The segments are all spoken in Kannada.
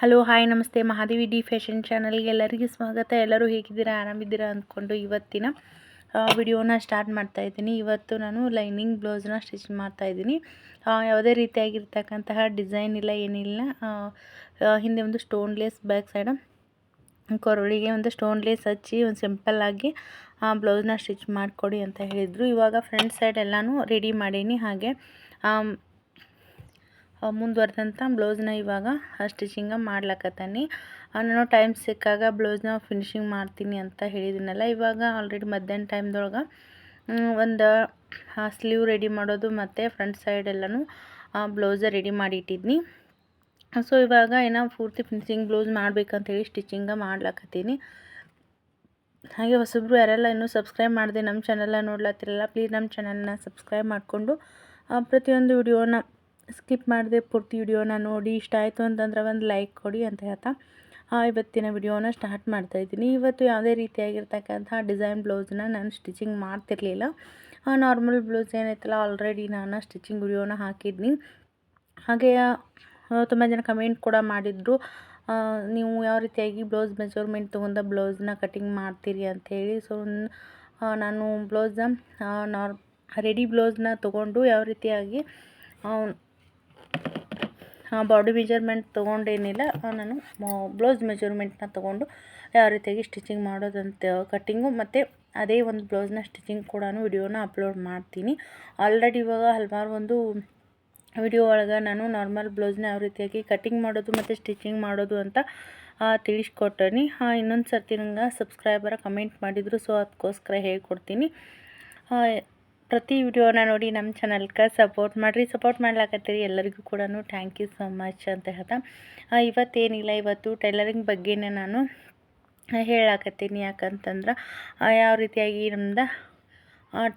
ಹಲೋ ಹಾಯ್ ನಮಸ್ತೆ. ಮಹಾದೇವಿ ಡಿ ಫ್ಯಾಷನ್ ಚಾನಲ್ಗೆ ಎಲ್ಲರಿಗೂ ಸ್ವಾಗತ. ಎಲ್ಲರೂ ಹೇಗಿದ್ದೀರಾ? ಆರಾಮಿದ್ದೀರಾ ಅಂದ್ಕೊಂಡು ಇವತ್ತಿನ ವಿಡಿಯೋನ ಸ್ಟಾರ್ಟ್ ಮಾಡ್ತಾ ಇದ್ದೀನಿ. ಇವತ್ತು ನಾನು ಲೈನಿಂಗ್ ಬ್ಲೌಸ್ನ ಸ್ಟಿಚ್ ಮಾಡ್ತಾ ಇದ್ದೀನಿ. ಯಾವುದೇ ರೀತಿಯಾಗಿರ್ತಕ್ಕಂತಹ ಡಿಸೈನ್ ಇಲ್ಲ, ಏನಿಲ್ಲ. ಹಿಂದೆ ಒಂದು ಸ್ಟೋನ್ಲೆಸ್ ಬ್ಯಾಕ್ ಸೈಡ್ ಕೊರಳಿಗೆ ಒಂದು ಸ್ಟೋನ್ಲೆಸ್ ಹಚ್ಚಿ ಒಂದು ಸಿಂಪಲ್ಲಾಗಿ ಬ್ಲೌಸ್ನ ಸ್ಟಿಚ್ ಮಾಡಿಕೊಡಿ ಅಂತ ಹೇಳಿದರು. ಇವಾಗ ಫ್ರಂಟ್ ಸೈಡ್ ಎಲ್ಲನೂ ರೆಡಿ ಮಾಡೀನಿ. ಹಾಗೆ ಮುಂದುವರೆದಂಥ ಬ್ಲೌಸ್ನ ಇವಾಗ ಸ್ಟಿಚಿಂಗ ಮಾಡ್ಲಕತ್ತಾನೆ. ನಾನು ಟೈಮ್ ಸಿಕ್ಕಾಗ ಬ್ಲೌಸ್ನ ಫಿನಿಶಿಂಗ್ ಮಾಡ್ತೀನಿ ಅಂತ ಹೇಳಿದ್ದೀನಲ್ಲ ಇವಾಗ ಆಲ್ರೆಡಿ ಮಧ್ಯಾಹ್ನ ಟೈಮ್ದೊಳಗೆ ಒಂದು ಸ್ಲೀವ್ ರೆಡಿ ಮಾಡೋದು ಮತ್ತು ಫ್ರಂಟ್ ಸೈಡ್ ಎಲ್ಲನೂ ಬ್ಲೌಸ ರೆಡಿ ಮಾಡಿ ಇಟ್ಟಿದ್ನಿ. ಸೊ ಇವಾಗ ಏನೋ ಪೂರ್ತಿ ಫಿನಿಶಿಂಗ್ ಬ್ಲೌಸ್ ಮಾಡ್ಬೇಕಂತೇಳಿ ಸ್ಟಿಚಿಂಗ ಮಾಡ್ಲಕತ್ತೀನಿ. ಹಾಗೆ ಹೊಸಬ್ರು ಯಾರೆಲ್ಲ ಇನ್ನೂ ಸಬ್ಸ್ಕ್ರೈಬ್ ಮಾಡಿದೆ ನಮ್ಮ ಚಾನೆಲ್ನ ನೋಡ್ಲತ್ತಿರಲ್ಲ ಪ್ಲೀಸ್ ನಮ್ಮ ಚಾನೆಲ್ನ ಸಬ್ಸ್ಕ್ರೈಬ್ ಮಾಡಿಕೊಂಡು ಪ್ರತಿಯೊಂದು ವಿಡಿಯೋನ ಸ್ಕಿಪ್ ಮಾಡಿದೆ ಪೂರ್ತಿ ವಿಡಿಯೋನ ನೋಡಿ ಇಷ್ಟ ಆಯಿತು ಅಂತಂದ್ರೆ ಒಂದು ಲೈಕ್ ಕೊಡಿ ಅಂತ ಹೇಳ್ತಾ ಇವತ್ತಿನ ವಿಡಿಯೋನ ಸ್ಟಾರ್ಟ್ ಮಾಡ್ತಾಯಿದ್ದೀನಿ ಇವತ್ತು ಯಾವುದೇ ರೀತಿಯಾಗಿರ್ತಕ್ಕಂಥ ಡಿಸೈನ್ ಬ್ಲೌಸ್ನ ನಾನು ಸ್ಟಿಚಿಂಗ್ ಮಾಡ್ತಿರ್ಲಿಲ್ಲ. ನಾರ್ಮಲ್ ಬ್ಲೌಸ್ ಏನೈತಲ್ಲ ಆಲ್ರೆಡಿ ನಾನು ಸ್ಟಿಚಿಂಗ್ ವಿಡಿಯೋನ ಹಾಕಿದ್ನಿ. ಹಾಗೆ ತುಂಬ ಜನ ಕಮೆಂಟ್ ಕೂಡ ಮಾಡಿದ್ರು ನೀವು ಯಾವ ರೀತಿಯಾಗಿ ಬ್ಲೌಸ್ ಮೆಜರ್ಮೆಂಟ್ ತೊಗೊಂಡ ಬ್ಲೌಸ್ನ ಕಟಿಂಗ್ ಮಾಡ್ತೀರಿ ಅಂಥೇಳಿ ಸೊ ನಾನು ಬ್ಲೌಸ್ನ ನಾರ್ ರೆಡಿ ಬ್ಲೌಸ್ನ ತೊಗೊಂಡು ಯಾವ ರೀತಿಯಾಗಿ ಬಾಡಿ ಮೆಜರ್ಮೆಂಟ್ ತೊಗೊಂಡೇನಿಲ್ಲ. ನಾನು ಬ್ಲೌಸ್ ಮೆಜರ್ಮೆಂಟ್ನ ತೊಗೊಂಡು ಯಾವ ರೀತಿಯಾಗಿ ಸ್ಟಿಚಿಂಗ್ ಮಾಡೋದಂತ ಕಟ್ಟಿಂಗು ಮತ್ತು ಅದೇ ಒಂದು ಬ್ಲೌಸ್ನ ಸ್ಟಿಚಿಂಗ್ ಕೂಡ ವಿಡಿಯೋನ ಅಪ್ಲೋಡ್ ಮಾಡ್ತೀನಿ. ಆಲ್ರೆಡಿ ಇವಾಗ ಹಲವಾರು ಒಂದು ವಿಡಿಯೋ ಒಳಗೆ ನಾನು ನಾರ್ಮಲ್ ಬ್ಲೌಸ್ನ ಯಾವ ರೀತಿಯಾಗಿ ಕಟ್ಟಿಂಗ್ ಮಾಡೋದು ಮತ್ತು ಸ್ಟಿಚಿಂಗ್ ಮಾಡೋದು ಅಂತ ತಿಳಿಸ್ಕೊಟ್ಟನಿ. ಇನ್ನೊಂದು ಸರ್ತಿ ನಂಗೆ ಸಬ್ಸ್ಕ್ರೈಬರ ಕಮೆಂಟ್ ಮಾಡಿದರು ಸೊ ಅದಕ್ಕೋಸ್ಕರ ಹೇಳ್ಕೊಡ್ತೀನಿ. ಪ್ರತಿ ವಿಡಿಯೋನ ನೋಡಿ ನಮ್ಮ ಚಾನಲ್ಗೆ ಸಪೋರ್ಟ್ ಮಾಡಿರಿ. ಸಪೋರ್ಟ್ ಮಾಡ್ಲಾಕತ್ತೀರಿ ಎಲ್ಲರಿಗೂ ಕೂಡ ಥ್ಯಾಂಕ್ ಯು ಸೊ ಮಚ್ ಅಂತ ಹೇಳ್ತಾ. ಇವತ್ತೇನಿಲ್ಲ, ಇವತ್ತು ಟೈಲರಿಂಗ್ ಬಗ್ಗೆನೇ ನಾನು ಹೇಳಾಕತ್ತೀನಿ. ಯಾಕಂತಂದ್ರೆ ಯಾವ ರೀತಿಯಾಗಿ ನಮ್ದು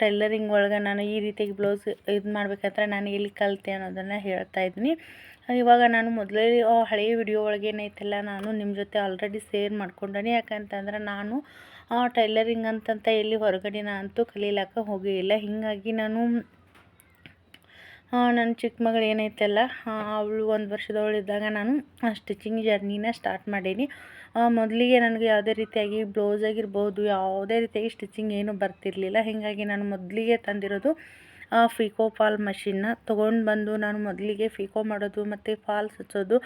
ಟೈಲರಿಂಗ್ ಒಳಗೆ ನಾನು ಈ ರೀತಿಯಾಗಿ ಬ್ಲೌಸ್ ಇದು ಮಾಡ್ಬೇಕಂದ್ರೆ ನಾನು ಎಲ್ಲಿ ಕಲಿತೆ ಅನ್ನೋದನ್ನು ಹೇಳ್ತಾ ಇದ್ದೀನಿ. ಇವಾಗ ನಾನು ಮೊದಲೇ ಹಳೆಯ ವಿಡಿಯೋ ಒಳಗೆ ಏನೈತಲ್ಲ ನಾನು ನಿಮ್ಮ ಜೊತೆ ಆಲ್ರೆಡಿ ಶೇರ್ ಮಾಡ್ಕೊಂಡೇನೆ. ಯಾಕಂತಂದ್ರೆ, ನಾನು ಟೈಲರಿಂಗ್ ಅಂತಂತ ಎಲ್ಲಿ ಹೊರಗಡೆ ಅಂತೂ ಕಲೀಲಕ್ಕ ಹೋಗೇ ಇಲ್ಲ ಹೀಗಾಗಿ ನಾನು ನನ್ನ ಚಿಕ್ಕ ಮಗಳು ಏನೈತಲ್ಲ ಅವಳು ಒಂದು ವರ್ಷದವಳಿದ್ದಾಗ ನಾನು ಸ್ಟಿಚಿಂಗ್ ಜರ್ನಿನ ಸ್ಟಾರ್ಟ್ ಮಾಡೀನಿ. ಮೊದಲಿಗೆ ನನಗೆ ಯಾವುದೇ ರೀತಿಯಾಗಿ ಬ್ಲೌಸ್ ಆಗಿರ್ಬೋದು, ಯಾವುದೇ ರೀತಿಯಾಗಿ ಸ್ಟಿಚಿಂಗ್ ಏನೂ ಬರ್ತಿರಲಿಲ್ಲ. ಹೀಗಾಗಿ ನಾನು ಮೊದಲಿಗೆ ತಂದಿರೋದು ಫಿಕೋ ಫಾಲ್ ಮಷಿನ್ನ ತೊಗೊಂಡು ಬಂದು ನಾನು ಮೊದಲಿಗೆ ಫಿಕೋ ಮಾಡೋದು, ಮತ್ತು ಫಾಲ್ಸ್ ಹಚ್ಚೋದು,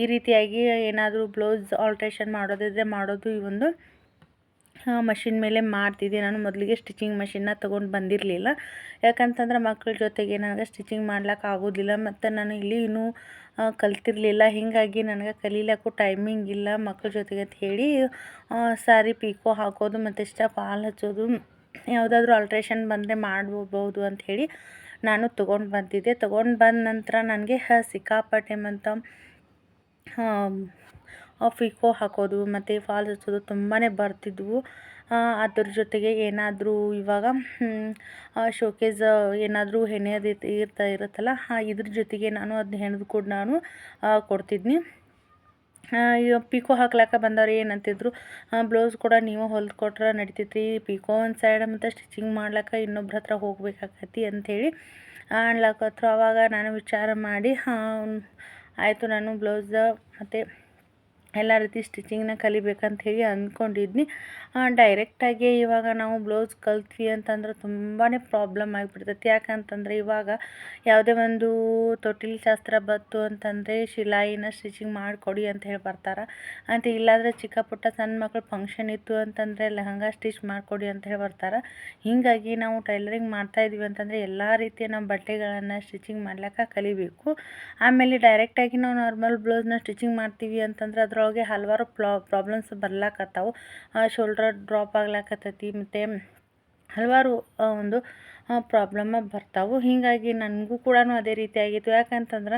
ಈ ರೀತಿಯಾಗಿ ಏನಾದರೂ ಬ್ಲೌಸ್ ಆಲ್ಟ್ರೇಷನ್ ಮಾಡೋದಿದ್ರೆ ಮಾಡೋದು ಈ ಒಂದು ಮಷಿನ್ ಮೇಲೆ ಮಾಡ್ತಿದ್ದೆ. ನಾನು ಮೊದಲಿಗೆ ಸ್ಟಿಚಿಂಗ್ ಮಷಿನ್ನ ತೊಗೊಂಡು ಬಂದಿರಲಿಲ್ಲ. ಯಾಕಂತಂದ್ರೆ ಮಕ್ಕಳ ಜೊತೆಗೆ ನನಗೆ ಸ್ಟಿಚಿಂಗ್ ಮಾಡ್ಲಿಕ್ಕೆ ಆಗೋದಿಲ್ಲ. ಮತ್ತು ನಾನು ಇಲ್ಲಿ ಇನ್ನೂ ಕಲ್ತಿರಲಿಲ್ಲ. ಹೀಗಾಗಿ ನನಗೆ ಕಲೀಲಕ್ಕೂ ಟೈಮಿಂಗ್ ಇಲ್ಲ ಮಕ್ಕಳ ಜೊತೆಗೆ ಅಂತ ಹೇಳಿ ಸಾರಿ ಪೀಕೋ ಹಾಕೋದು ಮತ್ತು ಇಷ್ಟ ಹಾಲು ಹಚ್ಚೋದು, ಯಾವುದಾದ್ರೂ ಆಲ್ಟ್ರೇಷನ್ ಬಂದರೆ ಮಾಡ್ಬೋದು ಅಂತ ಹೇಳಿ ನಾನು ತೊಗೊಂಡು ಬಂದಿದ್ದೆ. ತೊಗೊಂಡು ಬಂದ ನಂತರ ನನಗೆ ಸಿಕ್ಕಾಪಟ್ಟೆ ಮತ್ತು ಫಿಕೋ ಹಾಕೋದು ಮತ್ತು ಫಾಲ್ಸ್ ಹಚ್ಚೋದು ತುಂಬಾ ಬರ್ತಿದ್ವು. ಅದ್ರ ಜೊತೆಗೆ ಏನಾದರೂ ಇವಾಗ ಶೋಕೇಸ್ ಏನಾದರೂ ಹೆಣೆಯೋದು ಇರ್ತಾ ಇರುತ್ತಲ್ಲ ಇದ್ರ ಜೊತೆಗೆ ನಾನು ಅದನ್ನ ಹೆಣೆದು ಕೂಡ ನಾನು ಕೊಡ್ತಿದ್ನಿ. ಪಿಕೋ ಹಾಕ್ಲಾಕ ಬಂದವ್ರು ಏನಂತಿದ್ರು ಬ್ಲೌಸ್ ಕೂಡ ನೀವು ಹೊಲ್ದು ಕೊಟ್ರೆ ನಡಿತೈತಿ ಪಿಕೋ ಒಂದು ಸೈಡ್ ಮತ್ತು ಸ್ಟಿಚಿಂಗ್ ಮಾಡ್ಲಾಕ ಇನ್ನೊಬ್ರ ಹತ್ರ ಹೋಗ್ಬೇಕಾಕತಿ ಅಂಥೇಳಿ ಅನ್ಲಕತ್ರು ಅವಾಗ ನಾನು ವಿಚಾರ ಮಾಡಿ ಆಯಿತು ನಾನು ಬ್ಲೌಸ್ ಮತ್ತು ಎಲ್ಲ ರೀತಿ ಸ್ಟಿಚಿಂಗ್ನ ಕಲಿಬೇಕಂತ ಹೇಳಿ ಅಂದ್ಕೊಂಡಿದ್ನಿ. ಡೈರೆಕ್ಟಾಗಿ ಇವಾಗ ನಾವು ಬ್ಲೌಸ್ ಕಲ್ತ್ವಿ ಅಂತಂದ್ರೆ ತುಂಬಾ ಪ್ರಾಬ್ಲಮ್ ಆಗಿಬಿಡ್ತೈತಿ. ಯಾಕಂತಂದ್ರೆ ಇವಾಗ ಯಾವುದೇ ಒಂದು ತೊಟ್ಟಿಲ್ ಶಾಸ್ತ್ರ ಬಂತು ಅಂತಂದರೆ ಶಿಲಾಯಿನ ಸ್ಟಿಚಿಂಗ್ ಮಾಡಿಕೊಡಿ ಅಂತ ಹೇಳಿ ಬರ್ತಾರೆ. ಅಂತ ಇಲ್ಲಾಂದರೆ ಚಿಕ್ಕ ಪುಟ್ಟ ಸಣ್ಣ ಮಕ್ಳು ಫಂಕ್ಷನ್ ಇತ್ತು ಅಂತಂದರೆ ಲೆಹಂಗಾ ಸ್ಟಿಚ್ ಮಾಡಿಕೊಡಿ ಅಂತ ಹೇಳಿ ಬರ್ತಾರೆ. ಹೀಗಾಗಿ ನಾವು ಟೈಲರಿಂಗ್ ಮಾಡ್ತಾಯಿದ್ವಿ ಅಂತಂದರೆ ಎಲ್ಲ ರೀತಿಯ ನಮ್ಮ ಬಟ್ಟೆಗಳನ್ನು ಸ್ಟಿಚಿಂಗ್ ಮಾಡ್ಲಿಕ್ಕೆ ಕಲಿಬೇಕು. ಆಮೇಲೆ ಡೈರೆಕ್ಟಾಗಿ ನಾವು ನಾರ್ಮಲ್ ಬ್ಲೌಸ್ನ ಸ್ಟಿಚಿಂಗ್ ಮಾಡ್ತೀವಿ ಅಂತಂದ್ರೆ ಅದರೊಳಗೆ ಹಲವಾರು ಪ್ರಾಬ್ಲಮ್ಸ್ ಬರ್ಲಾಕತ್ತಾವು. ಶೋಲ್ಡರ್ ಡ್ರಾಪ್ ಆಗ್ಲಾಕತ್ತೈತಿ ಮತ್ತು ಹಲವಾರು ಒಂದು ಪ್ರಾಬ್ಲಮ್ ಬರ್ತಾವೆ. ಹೀಗಾಗಿ ನನಗೂ ಕೂಡ ಅದೇ ರೀತಿ ಆಗಿತ್ತು. ಯಾಕಂತಂದ್ರೆ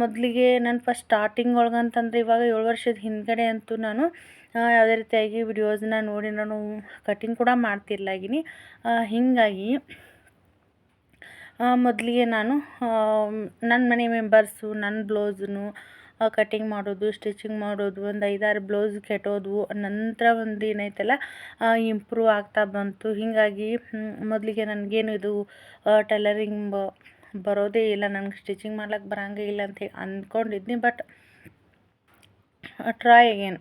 ಮೊದಲಿಗೆ ನಾನು ಫಸ್ಟ್ ಸ್ಟಾರ್ಟಿಂಗ್ ಒಳಗಂತಂದ್ರೆ ಇವಾಗ ಏಳು ವರ್ಷದ ಹಿಂದ್ಗಡೆ ಅಂತೂ ನಾನು ಯಾವುದೇ ರೀತಿಯಾಗಿ ವಿಡಿಯೋಸ್ನ ನೋಡಿ ನಾನು ಕಟಿಂಗ್ ಕೂಡ ಮಾಡ್ತಿರ್ಲಾಗಿನಿ. ಹೀಗಾಗಿ ಮೊದಲಿಗೆ ನಾನು ನನ್ನ ಮನೆ ಮೆಂಬರ್ಸು ನನ್ನ ಬ್ಲೌಸನ್ನು ಕಟಿಂಗ್ ಮಾಡೋದು ಸ್ಟಿಚಿಂಗ್ ಮಾಡೋದು, ಒಂದು ಐದಾರು ಬ್ಲೌಸ್ ಕೆಟ್ಟೋದು ನಂತರ ಒಂದು ಏನೈತಲ್ಲ ಇಂಪ್ರೂವ್ ಆಗ್ತಾ ಬಂತು. ಹೀಗಾಗಿ ಮೊದಲಿಗೆ ನನಗೇನು ಇದು ಟೈಲರಿಂಗ್ ಬರೋದೇ ಇಲ್ಲ. ನನಗೆ ಸ್ಟಿಚಿಂಗ್ ಮಾಡ್ಲಿಕ್ಕೆ ಬರಂಗೇ ಇಲ್ಲ ಅಂತ ಅಂದ್ಕೊಂಡಿದ್ನಿ ಬಟ್ ಟ್ರೈ ಅಗೇನ್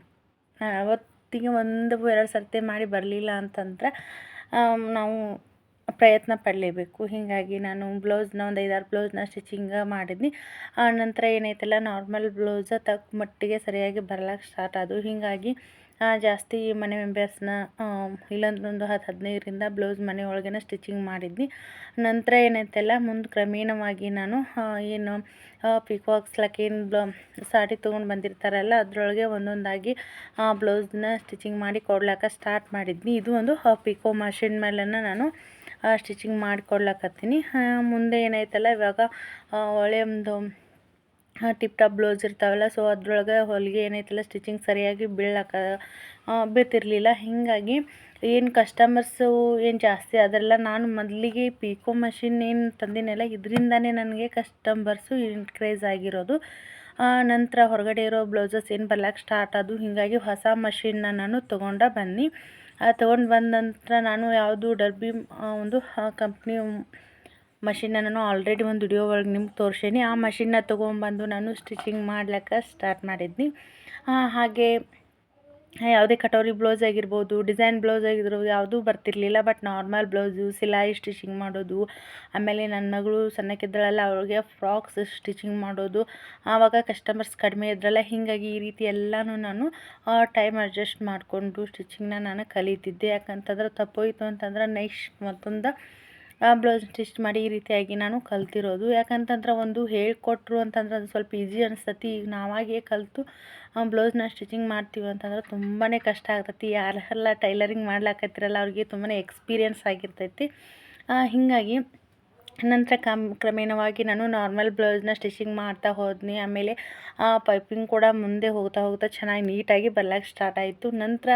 ಅವತ್ತಿಗೆ ಒಂದು, ಎರಡು ಸರ್ತಿ ಮಾಡಿ ಬರಲಿಲ್ಲ ಅಂತಂದರೆ ನಾವು ಪ್ರಯತ್ನ ಪಡಲೇಬೇಕು. ಹೀಗಾಗಿ ನಾನು ಬ್ಲೌಸ್ನ ಒಂದು ಐದಾರು ಬ್ಲೌಸ್ನ ಸ್ಟಿಚಿಂಗ್ ಮಾಡಿದ್ನಿ. ಆ ನಂತರ ಏನೈತಲ್ಲ, ನಾರ್ಮಲ್ ಬ್ಲೌಸ ತಕ್ಕ ಮಟ್ಟಿಗೆ ಸರಿಯಾಗಿ ಬರಲಕ್ಕೆ ಸ್ಟಾರ್ಟ್ ಆದವು. ಹೀಗಾಗಿ ಜಾಸ್ತಿ ಮನೆ ಮೆಂಬರ್ಸ್ನ ಇಲ್ಲಾಂದ್ರೆ ಒಂದು ಹತ್ತು ಹದಿನೈದರಿಂದ ಬ್ಲೌಸ್ ಮನೆ ಒಳಗೇನೆ ಸ್ಟಿಚಿಂಗ್ ಮಾಡಿದ್ನಿ. ನಂತರ ಏನೈತಲ್ಲ, ಮುಂದೆ ಕ್ರಮೇಣವಾಗಿ ನಾನು ಏನು ಪಿಕಾಕ್ಸ್ ಲಕ್ಕೇನು ಬ್ಲೌ ಸಾಡಿ ತೊಗೊಂಡು ಬಂದಿರ್ತಾರಲ್ಲ, ಅದರೊಳಗೆ ಒಂದೊಂದಾಗಿ ಬ್ಲೌಸ್ನ ಸ್ಟಿಚಿಂಗ್ ಮಾಡಿ ಕೊಡ್ಲಿಕ್ಕೆ ಸ್ಟಾರ್ಟ್ ಮಾಡಿದ್ನಿ. ಇದು ಒಂದು ಪಿಕೋ ಮಷಿನ್ ಮೇಲೆ ನಾನು ಸ್ಟಿಚಿಂಗ್ ಮಾಡ್ಕೊಡ್ಲಕತ್ತೀನಿ. ಮುಂದೆ ಏನಾಯ್ತಲ್ಲ ಇವಾಗ ಒಳ್ಳೆಯ ಒಂದು ಟಿಪ್ ಟಾಪ್ ಬ್ಲೌಸ್ ಇರ್ತಾವಲ್ಲ ಸೊ ಅದ್ರೊಳಗೆ ಹೊಲಿಗೆ ಏನೈತಲ್ಲ ಸ್ಟಿಚಿಂಗ್ ಸರಿಯಾಗಿ ಬೀಳಕ್ಕ ಬೀಳ್ತಿರ್ಲಿಲ್ಲ ಹೀಗಾಗಿ, ಏನು ಕಸ್ಟಮರ್ಸು ಏನು ಜಾಸ್ತಿ ಅದೆಲ್ಲ ನಾನು ಮೊದಲಿಗೆ ಪೀಕೋ ಮಷಿನ್ ಏನು ತಂದಿನಲ್ಲ, ಇದರಿಂದನೇ ನನಗೆ ಕಸ್ಟಮರ್ಸು ಇನ್ಕ್ರೀಸ್ ಆಗಿರೋದು. ನಂತರ ಹೊರಗಡೆ ಇರೋ ಬ್ಲೌಸಸ್ ಏನು ಬರ್ಲಕ್ಕೆ ಸ್ಟಾರ್ಟ್ ಆದವು. ಹೀಗಾಗಿ ಹೊಸ ಮಷಿನ್ನ ನಾನು ತೊಗೊಂಡ ಬನ್ನಿ. ತೊಗೊಂಡು ಬಂದ ನಂತರ ನಾನು ಯಾವುದು ಡರ್ಬಿ ಒಂದು ಕಂಪ್ನಿ ಮಷಿನ್ನ ನಾನು ಆಲ್ರೆಡಿ ಒಂದು ವಿಡಿಯೋ ಒಳಗೆ ನಿಮ್ಗೆ ತೋರ್ಸೀನಿ. ಆ ಮಷಿನ್ನ ತೊಗೊಂಬಂದು ನಾನು ಸ್ಟಿಚಿಂಗ್ ಮಾಡ್ಲಿಕ್ಕೆ ಸ್ಟಾರ್ಟ್ ಮಾಡಿದ್ನಿ. ಹಾಗೆ ಯಾವುದೇ ಕಟೋರಿ ಬ್ಲೌಸ್ ಆಗಿರ್ಬೋದು, ಡಿಸೈನ್ ಬ್ಲೌಸ್ ಆಗಿರ್ಬೋದು ಯಾವುದೂ ಬರ್ತಿರಲಿಲ್ಲ. ಬಟ್ ನಾರ್ಮಲ್ ಬ್ಲೌಸು ಸಿಲಾಯಿ ಸ್ಟಿಚಿಂಗ್ ಮಾಡೋದು, ಆಮೇಲೆ ನನ್ನ ಮಗಳು ಸಣ್ಣಕ್ಕಿದ್ದಳಲ್ಲ ಅವಳಿಗೆ ಫ್ರಾಕ್ಸ್ ಸ್ಟಿಚಿಂಗ್ ಮಾಡೋದು. ಆವಾಗ ಕಸ್ಟಮರ್ಸ್ ಕಡಿಮೆ ಇದ್ರಲ್ಲ, ಹೀಗಾಗಿ ಈ ರೀತಿ ಎಲ್ಲನೂ ನಾನು ಟೈಮ್ ಅಡ್ಜಸ್ಟ್ ಮಾಡಿಕೊಂಡು ಸ್ಟಿಚಿಂಗ್ನ ನಾನು ಕಲಿತಿದ್ದೆ. ಯಾಕಂತಂದ್ರೆ ತಪ್ಪೋಯ್ತು ಅಂತಂದ್ರೆ ನೆಕ್ಸ್ಟ್ ಮತ್ತೊಂದು ಬ್ಲೌಸ್ ಸ್ಟಿಚ್ ಮಾಡಿ ಈ ರೀತಿಯಾಗಿ ನಾನು ಕಲ್ತಿರೋದು. ಯಾಕಂತಂದ್ರೆ ಒಂದು ಹೇಳಿಕೊಟ್ರು ಅಂತಂದ್ರೆ ಅದು ಸ್ವಲ್ಪ ಈಸಿ ಅನಿಸ್ತತಿ. ಈಗ ನಾವಾಗೇ ಕಲಿತು ಬ್ಲೌಸ್ನ ಸ್ಟಿಚಿಂಗ್ ಮಾಡ್ತೀವಿ ಅಂತಂದ್ರೆ ತುಂಬಾ ಕಷ್ಟ ಆಗ್ತೈತಿ. ಯಾರೆಲ್ಲ ಟೈಲರಿಂಗ್ ಮಾಡ್ಲಾಕತ್ತಿರಲ್ಲ, ಅವ್ರಿಗೆ ತುಂಬಾ ಎಕ್ಸ್ಪೀರಿಯನ್ಸ್ ಆಗಿರ್ತೈತಿ. ಹೀಗಾಗಿ ನಂತರ ಕಮ್ ಕ್ರಮೇಣವಾಗಿ ನಾನು ನಾರ್ಮಲ್ ಬ್ಲೌಸ್ನ ಸ್ಟಿಚಿಂಗ್ ಮಾಡ್ತಾ ಹೋದ್ನಿ. ಆಮೇಲೆ ಆ ಪೈಪಿಂಗ್ ಕೂಡ ಮುಂದೆ ಹೋಗ್ತಾ ಹೋಗ್ತಾ ಚೆನ್ನಾಗಿ ನೀಟಾಗಿ ಬರ್ಲಾಕೆ ಸ್ಟಾರ್ಟ್ ಆಯಿತು. ನಂತರ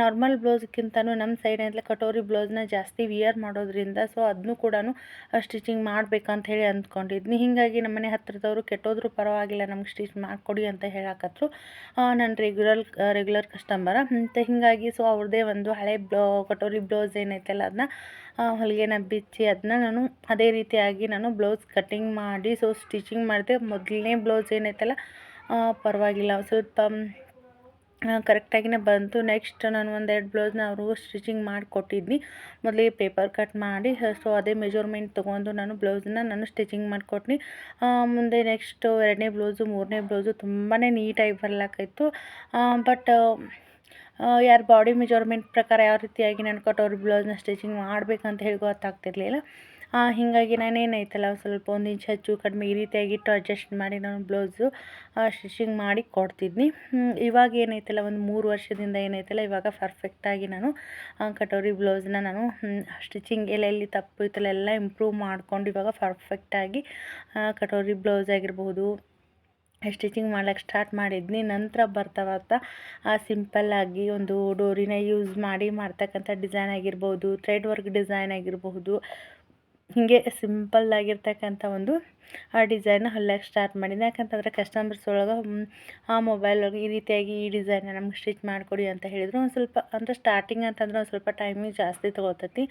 ನಾರ್ಮಲ್ ಬ್ಲೌಸ್ಗಿಂತನೂ ನಮ್ಮ ಸೈಡ್ ಅಂದರೆ ಕಟೋರಿ ಬ್ಲೌಸ್ನ ಜಾಸ್ತಿ ವಿಯರ್ ಮಾಡೋದ್ರಿಂದ ಸೊ ಅದನ್ನು ಕೂಡ ಸ್ಟಿಚಿಂಗ್ ಮಾಡಬೇಕಂತ ಹೇಳಿ ಅಂದ್ಕೊಂಡಿದ್ನಿ. ಹೀಗಾಗಿ ನಮ್ಮನೆ ಹತ್ತಿರದವರು ಕೆಟ್ಟೋದ್ರೂ ಪರವಾಗಿಲ್ಲ, ನಮ್ಗೆ ಸ್ಟಿಚ್ ಮಾಡಿಕೊಡಿ ಅಂತ ಹೇಳಕತ್ರು. ನನ್ನ ರೆಗ್ಯುಲರ್ ರೆಗ್ಯುಲರ್ ಕಸ್ಟಮರ ಮತ್ತು ಹೀಗಾಗಿ ಸೊ ಅವ್ರದ್ದೇ ಒಂದು ಹಳೆ ಬ್ಲೌ, ಕಟೋರಿ ಬ್ಲೌಸ್ ಏನೈತಲ್ಲ ಅದನ್ನ ಹೊಲಿಗೆನ ಬಿಚ್ಚಿ ಅದನ್ನ ನಾನು ಅದೇ ರೀತಿಯಾಗಿ ನಾನು ಬ್ಲೌಸ್ ಕಟ್ಟಿಂಗ್ ಮಾಡಿ ಸೊ ಸ್ಟಿಚಿಂಗ್ ಮಾಡಿದೆ. ಮೊದಲನೇ ಬ್ಲೌಸ್ ಏನೈತಲ್ಲ ಪರವಾಗಿಲ್ಲ. ಸ್ವಲ್ಪ ಕರೆಕ್ಟಾಗಿನೇ ಬಂತು. ನೆಕ್ಸ್ಟ್ ನಾನು ಒಂದೆರಡು ಬ್ಲೌಸ್ನ ಅವ್ರಿಗೂ ಸ್ಟಿಚಿಂಗ್ ಮಾಡಿ ಕೊಟ್ಟಿದ್ನಿ ಮೊದಲಿಗೆ ಪೇಪರ್ ಕಟ್ ಮಾಡಿ ಸೊ ಅದೇ ಮೆಜರ್ಮೆಂಟ್ ತೊಗೊಂಡು ನಾನು ಬ್ಲೌಸನ್ನ ನಾನು ಸ್ಟಿಚಿಂಗ್ ಮಾಡಿಕೊಟ್ನಿ. ಮುಂದೆ ನೆಕ್ಸ್ಟು ಎರಡನೇ ಬ್ಲೌಸು, ಮೂರನೇ ಬ್ಲೌಸು ತುಂಬಾ ನೀಟಾಗಿ ಬರ್ಲಾಕಾಯಿತು. ಬಟ್ ಯಾರು ಬಾಡಿ ಮೆಜರ್ಮೆಂಟ್ ಪ್ರಕಾರ ಯಾವ ರೀತಿಯಾಗಿ ನಾನು ಕಟೋರಿ ಬ್ಲೌಸ್ನ ಸ್ಟಿಚಿಂಗ್ ಮಾಡಬೇಕಂತ ಹೇಳಿ ಗೊತ್ತಾಗ್ತಿರ್ಲಿಲ್ಲ. ಹೀಗಾಗಿ ನಾನೇನೈತಲ್ಲ ಸ್ವಲ್ಪ ಒಂದು ಇಂಚ್ ಹೆಚ್ಚು, ಕಡಿಮೆ ಈ ರೀತಿಯಾಗಿಟ್ಟು ಅಡ್ಜಸ್ಟ್ ಮಾಡಿ ನಾನು ಬ್ಲೌಸು ಸ್ಟಿಚಿಂಗ್ ಮಾಡಿ ಕೊಡ್ತಿದ್ನಿ. ಇವಾಗ ಏನೈತಲ್ಲ ಒಂದು ಮೂರು ವರ್ಷದಿಂದ ಏನೈತಲ್ಲ ಇವಾಗ ಪರ್ಫೆಕ್ಟಾಗಿ ನಾನು ಕಟೋರಿ ಬ್ಲೌಸ್ನ ನಾನು ಸ್ಟಿಚಿಂಗ್ ಎಲ್ಲೆಲ್ಲಿ ತಪ್ಪು ಇತ್ತಲ್ಲ ಎಲ್ಲ ಇಂಪ್ರೂವ್ ಮಾಡ್ಕೊಂಡು ಇವಾಗ ಪರ್ಫೆಕ್ಟಾಗಿ ಕಟೋರಿ ಬ್ಲೌಸ್ ಆಗಿರ್ಬೋದು ಸ್ಟಿಚಿಂಗ್ ಮಾಡ್ಲಿಕ್ಕೆ ಸ್ಟಾರ್ಟ್ ಮಾಡಿದ್ನಿ. ನಂತರ ಬರ್ತಾ ಬರ್ತಾ ಸಿಂಪಲ್ಲಾಗಿ ಒಂದು ಡೋರಿನ ಯೂಸ್ ಮಾಡಿ ಮಾಡ್ತಕ್ಕಂಥ ಡಿಸೈನ್ ಆಗಿರ್ಬೋದು ಥ್ರೆಡ್ ವರ್ಕ್ ಡಿಸೈನ್ ಆಗಿರಬಹುದು ಹೀಗೆ ಸಿಂಪಲ್ಲಾಗಿರ್ತಕ್ಕಂಥ ಒಂದು, ಆ ಡಿಸೈನ್ ಹೊಲಿಯಕ್ಕೆ ಸ್ಟಾರ್ಟ್ ಮಾಡಿದ್ದೆ ಯಾಕಂತಂದರೆ ಕಸ್ಟಮರ್ಸ್ ಒಳಗೆ ಆ ಮೊಬೈಲ್ ಒಳಗೆ ಈ ರೀತಿಯಾಗಿ ಈ ಡಿಸೈನ್ ನಮ್ಗೆ ಸ್ಟಿಚ್ ಮಾಡಿಕೊಡಿ ಅಂತ ಹೇಳಿದರು. ಒಂದು ಸ್ವಲ್ಪ, ಅಂದರೆ ಸ್ಟಾರ್ಟಿಂಗ್ ಅಂತಂದ್ರೆ ಒಂದು ಸ್ವಲ್ಪ ಟೈಮಿಂಗ್ ಜಾಸ್ತಿ ತೊಗೊತೈತಿ.